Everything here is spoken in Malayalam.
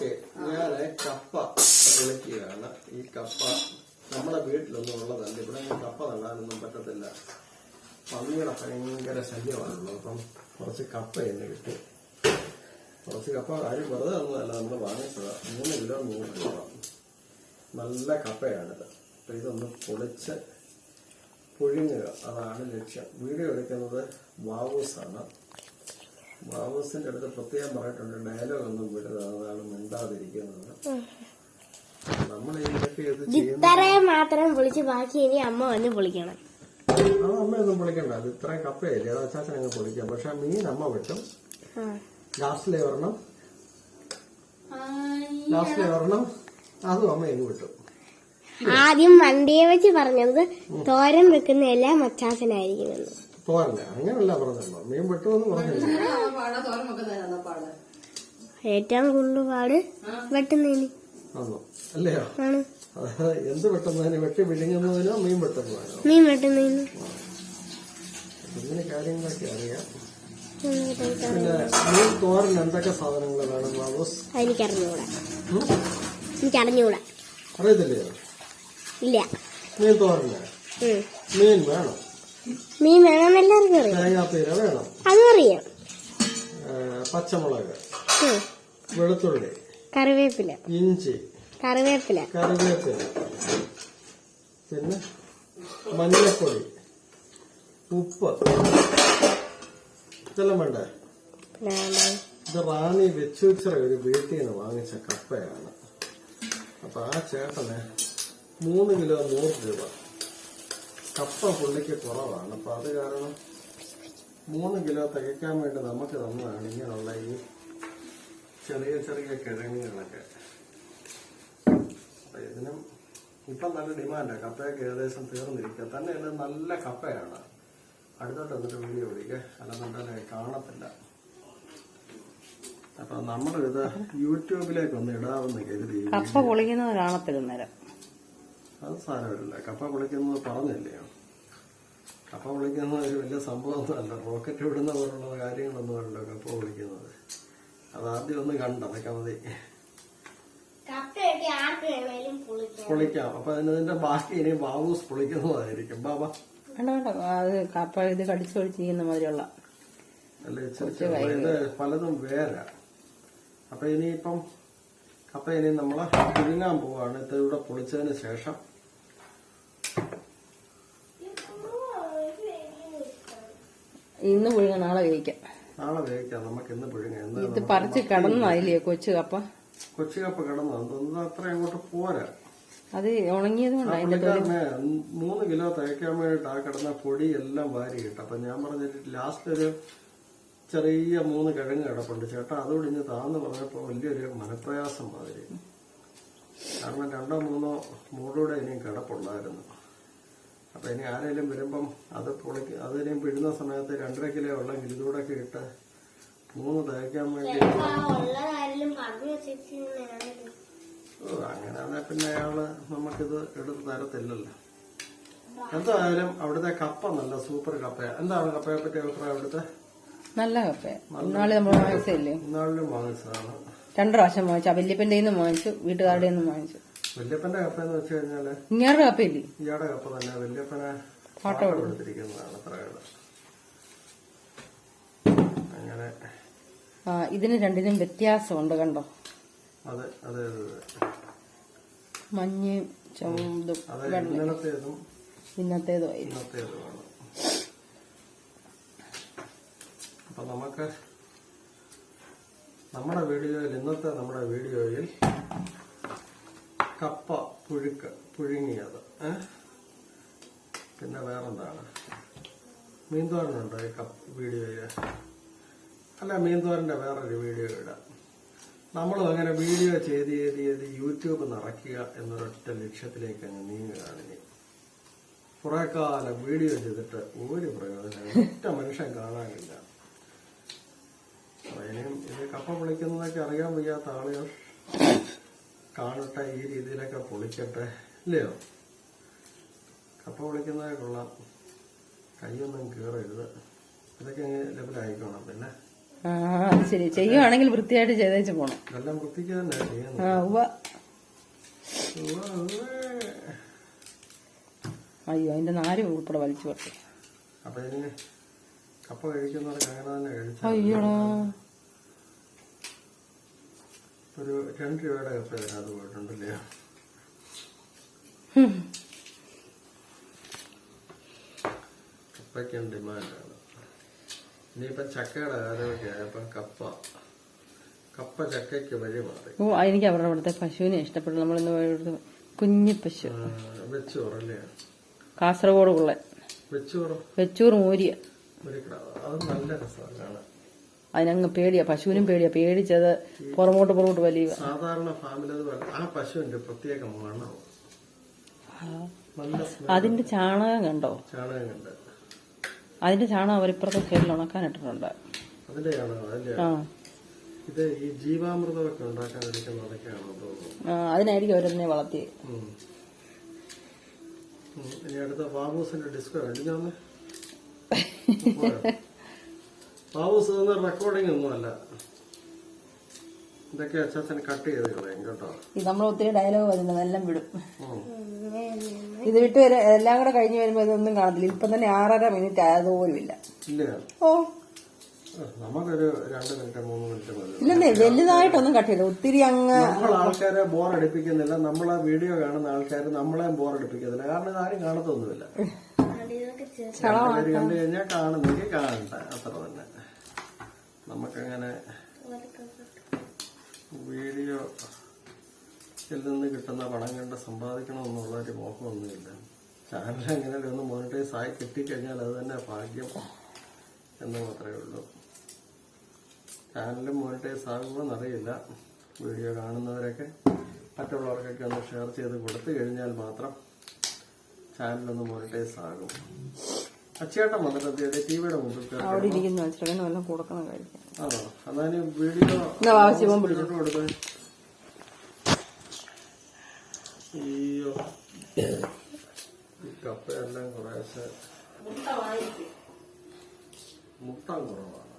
ഓക്കെ ഞാൻ കപ്പ വിളിക്കുകയാണ്. ഈ കപ്പ നമ്മുടെ വീട്ടിലൊന്നും ഉള്ളതല്ല. ഇവിടെ കപ്പ നടാനൊന്നും പറ്റത്തില്ല. പന്നിയുടെ ഭയങ്കര ശല്യമാണല്ലോ. അപ്പം കുറച്ച് കപ്പ എന്ന് കിട്ടി. കുറച്ച് കപ്പ കാര്യം വെറുതെ ഒന്നുമല്ല നമ്മൾ വാങ്ങിച്ചത്. മൂന്ന് കിലോ നൂറ് രൂപ. നല്ല കപ്പയാണിത്. അപ്പൊ ഇതൊന്ന് പൊളിച്ച് പുഴുങ്ങുക. അതാണ് ലക്ഷ്യം. വീഡിയോ എടുക്കുന്നത് വാവൂസാണ്. വാവൂസിന്റെ അടുത്ത് പ്രത്യേകം പറഞ്ഞിട്ടുണ്ട് ഡയലോഗ് ഒന്നും വിടരുത് അതാണ് മിണ്ടാതിരിക്കുന്നത്. നമ്മൾ ഇതൊക്കെ ഇത് ഇത്രയും മാത്രം വിളിച്ച് ബാക്കി ഇനി അമ്മ വന്ന് വിളിക്കണം. ആ അമ്മയൊന്നും പൊളിക്കണ്ട അത് ഇത്രയും കപ്പയല്ലേ? അത് അച്ചാച്ചൻ അങ്ങ് പൊളിക്കാം പക്ഷെ മീൻ അമ്മ വെട്ടും. ലാസ്റ്റിലെ ഒരെണ്ണം. ലാസ്റ്റിലെ ഒരെണ്ണം. അതും അമ്മ ഇങ്ങ് വിട്ടും. ആദ്യം വണ്ടിയെ വെച്ച് പറഞ്ഞത് തോരൻ വെക്കുന്ന എല്ലാം മച്ചാസനായിരിക്കുമെന്ന് തോരല്ല അങ്ങനല്ല പറഞ്ഞല്ലോ മീൻ വെട്ടുമെന്ന് പറഞ്ഞില്ല. ഏറ്റവും കൂടുതൽ പാട് വെട്ടുന്നതിന്. ആണോ? അല്ലയോ? എന്ത് വെട്ടുന്നതിന്? വെട്ടി വിഴുങ്ങുന്നതിനോ മീൻ വെട്ടുന്നതിനോ? മീൻ വെട്ടുന്നതിന്. ഇങ്ങനെ കാര്യങ്ങളൊക്കെ അറിയാം. പിന്നെ മീൻ തോരൻ എന്തൊക്കെ സാധനങ്ങൾ വേണം ബാബോസ് എനിക്കറിഞ്ഞൂടാ? എനിക്കറിഞ്ഞൂടാ അറിയത്തില്ലയോ? ഇല്ല. മീൻ തോരന്. മീൻ വേണം. മീൻ വേണം എല്ലാവർക്കും അറിയാം. അതറിയാം പച്ചമുളക് വെളുത്തുള്ളി കറിവേപ്പില. ഇഞ്ചി കറിവേപ്പില. കറിവേപ്പില പിന്നെ മഞ്ഞൾപ്പൊടി ഉപ്പ്. ഇതെല്ലാം വേണ്ടേ? ഇത് റാണി വെച്ചുച്ചിറ ഒരു വീട്ടിൽ നിന്ന് വാങ്ങിച്ച കപ്പയാണ്. അപ്പൊ ആ ചേട്ടന് മൂന്ന് കിലോ നൂറ് രൂപ. കപ്പ പുള്ളിക്ക് കുറവാണ്. അപ്പൊ അത് കാരണം മൂന്ന് കിലോ തികയ്ക്കാൻ വേണ്ടി നമുക്ക് തന്നതാണ് ഇങ്ങനെയുള്ള ഈ ചെറിയ ചെറിയ കിഴങ്ങുകളൊക്കെ. അപ്പൊ ഇതിനും ഇപ്പം നല്ല ഡിമാൻഡാണ് കപ്പയൊക്കെ ഏകദേശം തീർന്നിരിക്കുക. തന്നെ ഇത് നല്ല കപ്പയാണ്. അടുത്തോട്ട് വന്നിട്ട് വീഡിയോ പിടിക്കുക അല്ലെന്നുണ്ടെങ്കിൽ കാണത്തില്ല. അപ്പൊ നമ്മളിത് യൂട്യൂബിലേക്ക് ഒന്ന് ഇടാമെന്ന് കരുതി. കപ്പ പൊളിക്കുന്നത് കാണത്തില്ല നേരം അത് സാരമില്ല. കപ്പ പൊളിക്കുന്നത് പറഞ്ഞില്ലയോ കപ്പ പൊളിക്കുന്നത് ഒരു വലിയ സംഭവമൊന്നുമല്ല. റോക്കറ്റ് വിടുന്ന പോലുള്ള കാര്യങ്ങളൊന്നും അല്ലല്ലോ കപ്പ പൊളിക്കുന്നത്. അത് ആദ്യം ഒന്ന് കണ്ട അതൊക്കെ മതി. പൊളിക്കാം. പൊളിക്കാം. അപ്പൊ അതിന്റെ ബാക്കി ഇനി ബാബൂസ് പൊളിക്കുന്നതായിരിക്കും. ബാബ. വേണ്ട വേണ്ട. അത് കപ്പ ഇത് കടിച്ചൊഴിച്ചിരിക്കുന്ന മാതിരിയുള്ള അല്ല ഇച്ചിരി ചെറുത്. ഇത് പലതും വേര. അപ്പൊ ഇനിയിപ്പം കപ്പ ഇനി നമ്മൾ പുഴുങ്ങാൻ പോവാണ്. ഇത് ഇവിടെ പൊളിച്ചതിന് ശേഷം ഇന്ന് പുഴുങ്ങ നാളെ കഴിക്കാം നാളെ വേവിക്കാം നമുക്ക് ഇന്ന് പുഴുങ്ങാം. ഇന്ന് ഇത് പറിച്ച് കിടന്നതില്ലേ കൊച്ചു കപ്പ കൊച്ചു കപ്പ? കടന്നു അതൊന്നും അത്ര അങ്ങോട്ട് പോരാ. അത് ഉണങ്ങിയത് മൂന്ന് കിലോ തയ്ക്കാൻ വേണ്ടിട്ട് ആ കിടന്ന പൊടി എല്ലാം വാരി കിട്ടും അപ്പൊ ഞാൻ പറഞ്ഞിട്ട് ലാസ്റ്റ് ഒരു ചെറിയ മൂന്ന് കിഴങ്ങ് കിടപ്പുണ്ട്. ചേട്ടാ അത് ഒടിഞ്ഞ് താന്ന് പറഞ്ഞപ്പോ വലിയൊരു മനപ്രയാസം മാതിരി. കാരണം രണ്ടോ മൂന്നോ മൂടൂടെ ഇനിയും കിടപ്പുണ്ടായിരുന്നു. അപ്പൊ ഇനി ആരെങ്കിലും വരുമ്പം അത് പൊളിക്ക് അത് ഇനിയും പിഴുന്ന സമയത്ത് രണ്ടര കിലോ ഉള്ളെങ്കിൽ ഇതൂടെ ഇട്ട് മൂന്ന് തയ്ക്കാൻ വേണ്ടി ഓ, അങ്ങനെയാണെ പിന്നെ അയാൾ നമുക്കിത് എടുത്ത് തരത്തില്ലല്ലോ. എന്തായാലും അവിടുത്തെ കപ്പ നല്ല സൂപ്പർ കപ്പയാ. എന്താണ് കപ്പയെ പറ്റി അഭിപ്രായം അവിടുത്തെ? നല്ല കപ്പ ഇന്നാൾ നമ്മൾ വാങ്ങിച്ചല്ലേ ഇന്നാളിലും വാങ്ങിച്ചതാണ്. രണ്ടു പ്രാവശ്യം വാങ്ങിച്ചു. വല്യപ്പന്റെ നിന്നും വാങ്ങിച്ചു വീട്ടുകാരുടെ നിന്നും വാങ്ങിച്ചു. വല്യപ്പന്റെ കപ്പ എന്ന് വെച്ച് കഴിഞ്ഞാൽ ഇങ്ങേരുടെ കപ്പയില്ലേ? ഇയാടെ കപ്പ തന്നെ. വല്യപ്പനെ ഫോട്ടോ എടുത്തിരിക്കുന്നതാണ് അങ്ങനെ ആ ഇതിന് രണ്ടിനും വ്യത്യാസമുണ്ട് കണ്ടോ? അതെ അതെ മഞ്ഞയും ചുമതും ഇന്നലത്തേതും ഇന്നത്തേതും ആയി ഇന്നത്തേതുമാണ്. അപ്പൊ നമുക്ക് നമ്മുടെ വീഡിയോയിൽ ഇന്നത്തെ നമ്മുടെ വീഡിയോയിൽ കപ്പ പുഴുക്ക് പുഴുങ്ങിയത്? പിന്നെ വേറെന്താണ്? മീൻതോരനുണ്ടോ ഈ കപ്പ് വീഡിയോയിൽ? അല്ല മീൻതോരന്റെ വേറൊരു വീഡിയോ ഇടാം. നമ്മളും അങ്ങനെ വീഡിയോ ചെയ്ത് ചെയ്ത് ചെയ്ത് യൂട്യൂബ് നിറയ്ക്കുക എന്നൊരൊറ്റ ലക്ഷ്യത്തിലേക്ക് അങ്ങ് നീങ്ങുകയാണ് ഇനി. കുറെ കാലം വീഡിയോ ചെയ്തിട്ട് ഒരു പ്രയോജനം ഒറ്റ മനുഷ്യൻ കാണാനില്ല. ഇനിയും ഇത് കപ്പ പൊളിക്കുന്നതൊക്കെ അറിയാൻ വയ്യാത്ത ആളുകൾ കാണട്ടെ ഈ രീതിയിലൊക്കെ പൊളിക്കട്ടെ ഇല്ലയോ? കപ്പ പൊളിക്കുന്നത് കൊള്ളാം. കൈയൊന്നും കീറരുത്. ഇതൊക്കെ ലെവലായിക്കോണം പിന്നെ? ശരി. ചെയ്യുവാണെങ്കിൽ വൃത്തിയായിട്ട് ചെയ്തേച്ച് പോണം. എല്ലാം വൃത്തിക്ക് തന്നെ. അയ്യോ അതിന്റെ നാല് ഉൾപ്പെടെ വലിച്ചു പറ്റും അപ്പൊ ഇതിന് കപ്പ കഴിക്കുന്നവർക്ക് അങ്ങനെ തന്നെ കഴിച്ചു അയ്യോടാ. ഒരു രണ്ട് രൂപയുടെ കപ്പ അതിനകത്ത് പോയിട്ടുണ്ടല്ലേ? കപ്പയ്ക്കും ഡിമാൻഡാണ് ഇനിയിപ്പം ചക്കയുടെ കാലമൊക്കെ ആയപ്പം കപ്പ. കപ്പ ചക്കയ്ക്ക് വഴി മാറി. ഓ എനിക്ക് അവരുടെ അവിടുത്തെ പശുവിനെ ഇഷ്ടപ്പെട്ടു. നമ്മളിന്ന് കുഞ്ഞു പശു. വെച്ചോറല്ലേ കാസർഗോഡ് കുള്ളൻ വെച്ചോറ്? വെച്ചൂർ മൂരിയ ഒരു അത് നല്ല രസമാണ് കാണാൻ. അതിനങ്ങ് പേടിയാ പശുവിനും പേടിയാ പേടിച്ചത് പുറമോട്ട് പുറമോട്ട് വലിയ സാധാരണ ഫാമിലത് ആ പശുവിന്റെ പ്രത്യേക അതിന്റെ ചാണകം കണ്ടോ? ചാണകം കണ്ട്. അതിന്റെ ചാണകം അവരിപ്പുറത്തെ സൈഡിൽ ഉണക്കാനിട്ടിട്ടുണ്ട്. അതിന്റെ ചാണകം അതല്ലേ ആ. ഇത് ഈ ജീവാമൃതമൊക്കെ ഉണ്ടാക്കാൻ എടുക്കുന്ന തോന്നുന്നു. അതിനായിരിക്കും അവരെന്നെ വളർത്തി. ഇനി അടുത്ത ബാബൂസിന്റെ ഡിസ്കോ കഴിഞ്ഞാന്ന് ബാബൂസ് ഇതൊന്നും റെക്കോർഡിംഗ് ഒന്നുമല്ല ഇതൊക്കെ അച്ഛൻ കട്ട് ചെയ്ത് കളയും കേട്ടോ. ഇത് നമ്മൾ ഒത്തിരി ഡയലോഗ് വരുന്നത് എല്ലാം വിടും. ഇത് വിട്ട് വരെ എല്ലാം കൂടെ കഴിഞ്ഞ് വരുമ്പോ ഇതൊന്നും കാണത്തില്ല. ഇപ്പൊ തന്നെ ആറര മിനിറ്റ് ആയതുപോലും ഇല്ല. ഇല്ല. ഓ. ആ, നമുക്കൊരു രണ്ട് മിനിറ്റ് മൂന്ന് മിനിറ്റ് മതി. ഇല്ലെന്നേ വലുതായിട്ടൊന്നും കട്ട് ചെയ്തു ഒത്തിരി അങ്ങ് നമ്മൾ ആൾക്കാരെ ബോർ അടിപ്പിക്കുന്നില്ല. നമ്മളെ വീഡിയോ കാണുന്ന ആൾക്കാർ നമ്മളെയും ബോർ അടിപ്പിക്കുന്നില്ല കാരണം ആരും കാണത്തൊന്നുമില്ല. കണ്ടു കഴിഞ്ഞാൽ കാണുന്നെങ്കിൽ കാണണ്ട അത്ര തന്നെ. നമുക്കങ്ങനെ വീഡിയോ നിന്ന് കിട്ടുന്ന പണം കണ്ട് സമ്പാദിക്കണമെന്നുള്ള ഒരു മോഹമൊന്നുമില്ല. ചാനൽ എങ്ങനെ ഒന്ന് മോണിറ്റൈസ് ആയി കിട്ടിക്കഴിഞ്ഞാൽ അത് തന്നെ ഭാഗ്യം എന്ന് മാത്രമേ ഉള്ളൂ. ചാനലും മോണിറ്റൈസ് ആകുമോയെന്നറിയില്ല വീഡിയോ കാണുന്നവരൊക്കെ മറ്റുള്ളവർക്കൊക്കെ ഒന്ന് ഷെയർ ചെയ്ത് കൊടുത്തു കഴിഞ്ഞാൽ മാത്രം ചാനലൊന്ന് മോണിറ്റൈസ് ആകും അച്ചേട്ടൻ വന്നിട്ട് ടി വിയുടെ അവിടെ ഇരിക്കുന്നു വല്ലതും കൊടുക്കണം കഴിക്കാൻ ആണോ? വീഡിയോ. അയ്യോ. ഈ കപ്പയെല്ലാം കുറേശ്ശെ. മുട്ട കുറവാണ്